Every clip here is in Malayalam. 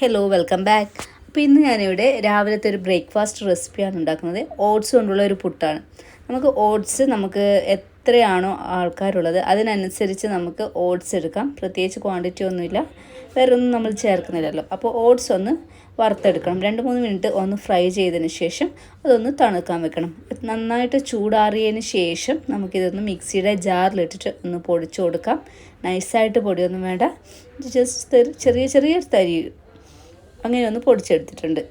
ഹലോ വെൽക്കം ബാക്ക് അപ്പോൾ ഇന്ന് ഞാനിവിടെ രാവിലത്തെ ഒരു ബ്രേക്ക്ഫാസ്റ്റ് റെസിപ്പിയാണ് ഉണ്ടാക്കുന്നത്. ഓട്സ് കൊണ്ടുള്ള ഒരു പുട്ടാണ്. നമുക്ക് ഓട്സ് നമുക്ക് എത്രയാണോ ആൾക്കാരുള്ളത് അതിനനുസരിച്ച് നമുക്ക് ഓട്സ് എടുക്കാം. പ്രത്യേകിച്ച് ക്വാണ്ടിറ്റി ഒന്നുമില്ല. വേറെ ഒന്നും നമ്മൾ ചേർക്കുന്നില്ലല്ലോ. അപ്പോൾ ഓട്സ് ഒന്ന് വറുത്തെടുക്കണം. രണ്ട് മൂന്ന് മിനിറ്റ് ഒന്ന് ഫ്രൈ ചെയ്തതിന് ശേഷം അതൊന്ന് തണുക്കാൻ വെക്കണം. നന്നായിട്ട് ചൂടാറിയതിന് ശേഷം നമുക്കിതൊന്ന് മിക്സിയുടെ ജാറിലിട്ടിട്ട് ഒന്ന് പൊടിച്ചു കൊടുക്കാം. നൈസായിട്ട് പൊടിയൊന്നും വേണ്ട. ജസ്റ്റ് ചെറിയ ചെറിയ തരി അങ്ങനെ ഒന്ന് പൊടിച്ചെടുത്തിട്ടുണ്ട്.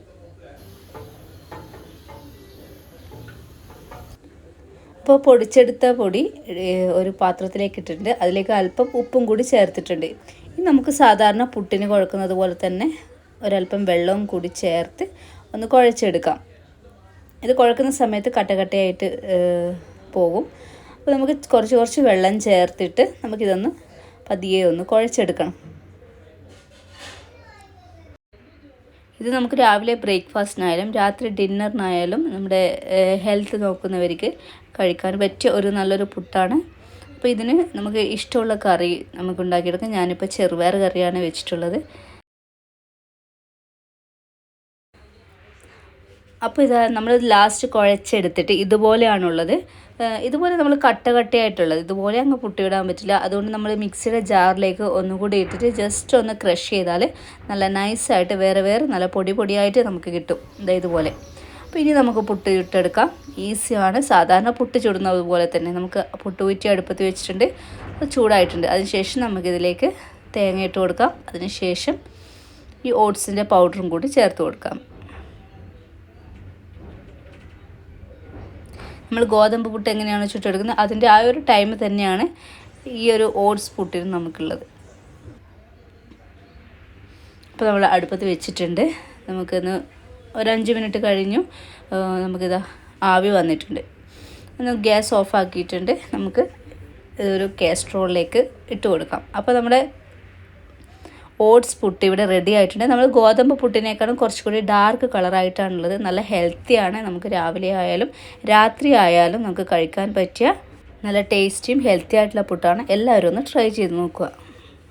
അപ്പോൾ പൊടിച്ചെടുത്ത പൊടി ഒരു പാത്രത്തിലേക്ക് ഇട്ടിട്ടുണ്ട്. അതിലേക്ക് അല്പം ഉപ്പും കൂടി ചേർത്തിട്ടുണ്ട്. ഇനി നമുക്ക് സാധാരണ പുട്ടിന് കുഴക്കുന്നത് പോലെ തന്നെ ഒരല്പം വെള്ളവും കൂടി ചേർത്ത് ഒന്ന് കുഴച്ചെടുക്കാം. ഇത് കുഴക്കുന്ന സമയത്ത് കട്ടകട്ടയായിട്ട് പോകും. അപ്പോൾ നമുക്ക് കുറച്ച് കുറച്ച് വെള്ളം ചേർത്തിട്ട് നമുക്കിതൊന്ന് പതിയെ ഒന്ന് കുഴച്ചെടുക്കണം. ഇത് നമുക്ക് രാവിലെ ബ്രേക്ക്ഫാസ്റ്റിനായാലും രാത്രി ഡിന്നറിനായാലും നമ്മുടെ ഹെൽത്ത് നോക്കുന്നവർക്ക് കഴിക്കാൻ പറ്റിയ ഒരു നല്ലൊരു പുട്ടാണ്. അപ്പോൾ ഇതിന് നമുക്ക് ഇഷ്ടമുള്ള കറി നമുക്ക് ഉണ്ടാക്കിയെടുക്കാം ഞാനിപ്പോൾ ചെറുപയർ കറിയാണ് വെച്ചിട്ടുള്ളത്. അപ്പോൾ ഇത് നമ്മൾ ലാസ്റ്റ് കുഴച്ചെടുത്തിട്ട് ഇതുപോലെയാണുള്ളത്. ഇതുപോലെ നമ്മൾ കട്ട കട്ടയായിട്ടുള്ളത്. ഇതുപോലെ അങ്ങ് പുട്ടിയിടാൻ പറ്റില്ല. അതുകൊണ്ട് നമ്മൾ മിക്സിയുടെ ജാറിലേക്ക് ഒന്നുകൂടി ഇട്ടിട്ട് ജസ്റ്റ് ഒന്ന് ക്രഷ് ചെയ്താൽ നല്ല നൈസായിട്ട് വേറെ വേറെ നല്ല പൊടി പൊടിയായിട്ട് നമുക്ക് കിട്ടും. ഇതാ ഇതുപോലെ. അപ്പോൾ ഇനി നമുക്ക് പുട്ട് ഇട്ടെടുക്കാം. ഈസിയാണ് സാധാരണ പുട്ട് ചുടുന്നത് പോലെ തന്നെ നമുക്ക് പുട്ട് ഊറ്റി അടുപ്പത്ത് വെച്ചിട്ടുണ്ട്. ചൂടായിട്ടുണ്ട്. അതിനുശേഷം നമുക്കിതിലേക്ക് തേങ്ങ ഇട്ട് കൊടുക്കാം. അതിനുശേഷം ഈ ഓട്സിന്റെ പൗഡറും കൂടി ചേർത്ത് കൊടുക്കാം. നമ്മൾ ഗോതമ്പ് പുട്ട് എങ്ങനെയാണ് ചുട്ടെടുക്കുന്നത്? അതിന്റെ ആ ഒരു ടൈം തന്നെയാണ് ഈ ഒരു ഓട്സ് പുട്ടിന് നമുക്കുള്ളത്. അപ്പോൾ നമ്മൾ അടുപ്പത്ത് വെച്ചിട്ടുണ്ട്. നമുക്കൊന്ന് ഒരു മിനിറ്റ് കഴിഞ്ഞു. നമുക്കിതാ ആവി വന്നിട്ടുണ്ട്. ഒന്ന് ഗ്യാസ് ഓഫ് ആക്കിയിട്ടുണ്ട്. നമുക്ക് ഒരു കാസ്ട്രോളിലേക്ക് ഇട്ട് കൊടുക്കാം. അപ്പോൾ നമ്മുടെ ഓട്സ് പുട്ട് ഇവിടെ റെഡി ആയിട്ടുണ്ട്. നമ്മൾ ഗോതമ്പ് പുട്ടിനേക്കാളും കുറച്ചുകൂടി ഡാർക്ക് കളറായിട്ടാണുള്ളത് നല്ല ഹെൽത്തിയാണ് നമുക്ക് രാവിലെ ആയാലും രാത്രി ആയാലും നമുക്ക് കഴിക്കാൻ പറ്റിയ നല്ല ടേസ്റ്റിയും ഹെൽത്തി ആയിട്ടുള്ള പുട്ടാണ്. എല്ലാവരും ഒന്ന് ട്രൈ ചെയ്ത് നോക്കുക.